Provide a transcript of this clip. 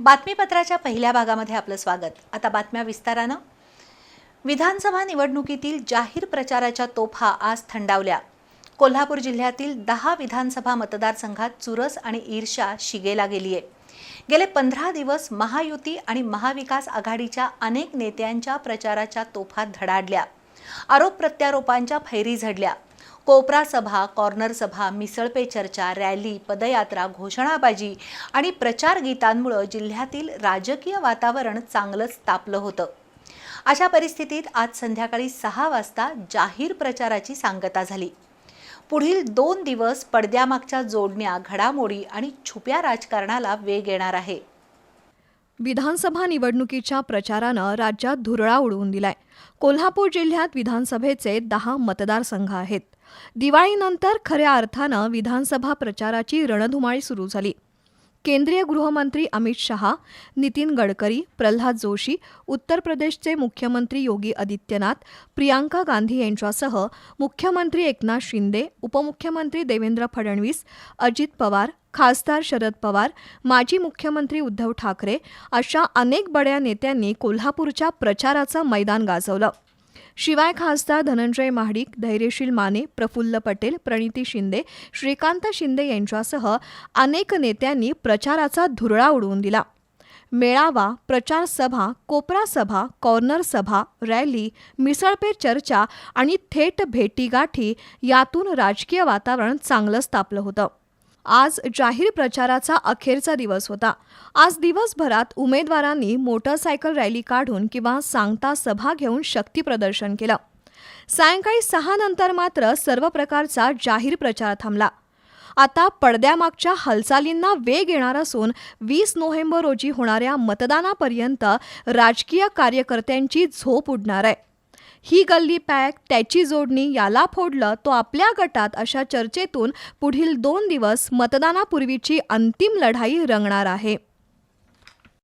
बातमीपत्राच्या पहिल्या भागामध्ये आपलं स्वागत. आता बातम्या विस्तारानं. विधानसभा निवडणुकीतील जाहीर प्रचाराच्या तोफा आज थंडावल्या. कोल्हापूर जिल्ह्यातील दहा विधानसभा मतदारसंघात चुरस आणि ईर्षा शिगेला गेली आहे गेले पंधरा दिवस महायुती आणि महाविकास आघाडीच्या अनेक नेत्यांच्या प्रचाराच्या तोफा धडाडल्या. आरोप प्रत्यारोपांच्या फैरी झडल्या. कोपरा सभा कॉर्नर सभा मिसळपे चर्चा रॅली पदयात्रा घोषणाबाजी आणि प्रचार गीतांमुळं जिल्ह्यातील राजकीय वातावरण चांगलंच तापलं होतं. अशा परिस्थितीत आज संध्याकाळी सहा वाजता जाहीर प्रचाराची सांगता झाली. पुढील दोन दिवस पडद्यामागच्या जोडण्या घडामोडी आणि छुप्या राजकारणाला वेग येणार आहे. विधानसभा निवडणुकीच्या प्रचारानं राज्यात धुरळा उडवून दिलाय. कोल्हापूर जिल्ह्यात विधानसभेचे दहा मतदारसंघ आहेत. दिवाळीनंतर खऱ्या अर्थानं विधानसभा प्रचाराची रणधुमाळी सुरू झाली. केंद्रीय गृहमंत्री अमित शहा नितीन गडकरी प्रल्हाद जोशी उत्तर प्रदेशचे मुख्यमंत्री योगी आदित्यनाथ प्रियांका गांधी यांच्यासह मुख्यमंत्री एकनाथ शिंदे उपमुख्यमंत्री देवेंद्र फडणवीस अजित पवार खासदार शरद पवार माजी मुख्यमंत्री उद्धव ठाकरे अशा अनेक बड्या नेत्यांनी कोल्हापूरच्या प्रचाराचं मैदान गाजवलं. शिवाय खासदार धनंजय महाडिक धैर्यशील माने प्रफुल्ल पटेल प्रणिती शिंदे श्रीकांत शिंदे यांच्यासह अनेक नेत्यांनी प्रचाराचा धुरळा उडवून दिला. मेळावा प्रचार सभा कोपरा सभा कॉर्नर सभा रॅली मिसळपे चर्चा आणि थेट भेटीगाठी यातून राजकीय वातावरण चांगलंच तापलं होतं. आज जाहीर प्रचाराचा अखेरचा दिवस होता. आज दिवसभरात उमेदवारांनी मोटरसायकल रॅली काढून किंवा सांगता सभा घेऊन शक्ती प्रदर्शन केलं. सायंकाळी सहा नंतर मात्र सर्व प्रकारचा जाहीर प्रचार थांबला. आता पडद्यामागच्या हालचालींना वेग येणार असून वीस नोव्हेंबर रोजी होणाऱ्या मतदानापर्यंत राजकीय कार्यकर्त्यांची झोप उडणार आहे. ही गल्ली पॅक त्याची जोडणी याला फोडलं तो आपल्या गटात अशा चर्चेतून पुढील दोन दिवस मतदानापूर्वीची अंतिम लढाई रंगणार आहे.